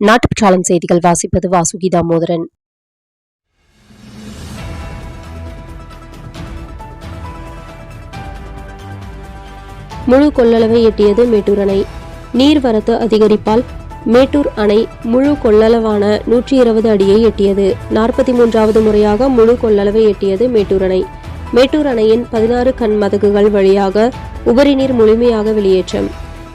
நாட்டுப்பற்றாளன் செய்திகள் வாசிப்பது வாசுகி தாமோதரன் முழு கொள்ளளவை எட்டியது மேட்டூர் அணை. நீர்வரத்து அதிகரிப்பால் மேட்டூர் அணை முழு கொள்ளளவான நூற்றி இருபது அடியை எட்டியது. நாற்பத்தி மூன்றாவது முறையாக முழு கொள்ளளவை எட்டியது மேட்டூர் அணை. மேட்டூர் அணையின் பதினாறு கண் மதகுகள் வழியாக உபரி நீர் முழுமையாக வெளியேற்றம்.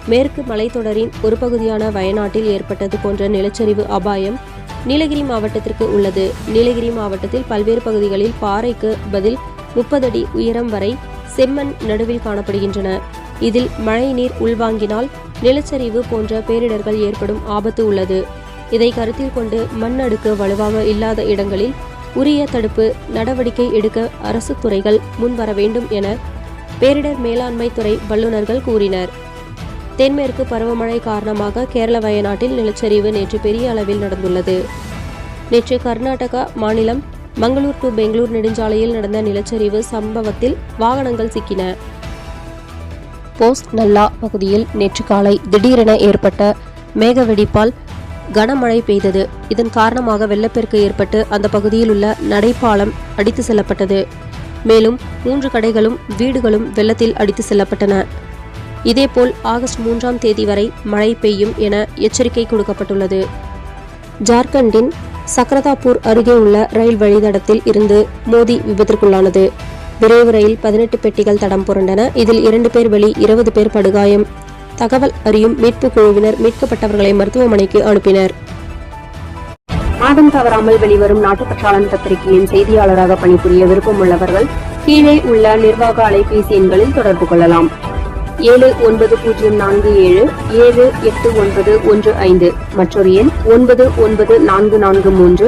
மேற்கு மலைத்தொடரின் ஒரு பகுதியான வயநாட்டில் ஏற்பட்டது போன்ற நிலச்சரிவு அபாயம் நீலகிரி மாவட்டத்திற்கு உள்ளது. நீலகிரி மாவட்டத்தில் பல்வேறு பகுதிகளில் பாறைக்கு பதில் முப்பது அடி உயரம் வரை செம்மண் நடுவில் காணப்படுகின்றன. இதில் மழைநீர் உள்வாங்கினால் நிலச்சரிவு போன்ற பேரிடர்கள் ஏற்படும் ஆபத்து உள்ளது. இதை கருத்தில் கொண்டு மண் அடுக்கு வலுவாக இல்லாத இடங்களில் உரிய தடுப்பு நடவடிக்கை எடுக்க அரசு துறைகள் முன்வர வேண்டும் என பேரிடர் மேலாண்மை துறை வல்லுநர்கள் கூறினர். தென்மேற்கு பருவமழை காரணமாக கேரள வயநாட்டில் நிலச்சரிவு நேற்று பெரிய அளவில் நடந்துள்ளது. நேற்று கர்நாடகா மாநிலம் மங்களூர் டு பெங்களூர் நெடுஞ்சாலையில் நடந்த நிலச்சரிவு சம்பவத்தில் வாகனங்கள் சிக்கின. போஸ்ட் நல்லா பகுதியில் நேற்று காலை திடீரென ஏற்பட்ட மேக வெடிப்பால் கனமழை பெய்தது. இதன் காரணமாக வெள்ளப்பெருக்கு ஏற்பட்டு அந்த பகுதியில் உள்ள நடைபாலம் அடித்து செல்லப்பட்டது. மேலும் மூன்று கடைகளும் வீடுகளும் வெள்ளத்தில் அடித்து செல்லப்பட்டன. இதேபோல் ஆகஸ்ட் மூன்றாம் தேதி வரை மழை பெய்யும் என எச்சரிக்கை கொடுக்கப்பட்டுள்ளது. ஜார்க்கண்டின் சக்ரதாபூர் அருகே உள்ள ரயில் வழித்தடத்தில் இருந்து மோதி விபத்திற்குள்ளானது. விரைவு ரயில் பதினெட்டு பெட்டிகள் தடம் புரண்டன. இதில் இரண்டு பேர் வெளி இருபது பேர் படுகாயம். தகவல் அறியும் மீட்பு குழுவினர் மீட்கப்பட்டவர்களை மருத்துவமனைக்கு அனுப்பினர். மாதம் தவறாமல் வெளிவரும் நாட்டுப்பற்றாளன் பத்திரிகையின் செய்தியாளராக பணிபுரிய விருப்பம் உள்ளவர்கள் கீழே உள்ள நிர்வாக அலைபேசி எண்களில் தொடர்பு கொள்ளலாம். ஏழு ஒன்பது பூஜ்ஜியம் நான்கு ஏழு ஏழு எட்டு ஒன்பது ஒன்று ஐந்து மற்றொரு எண் ஒன்பது ஒன்பது நான்கு நான்கு மூன்று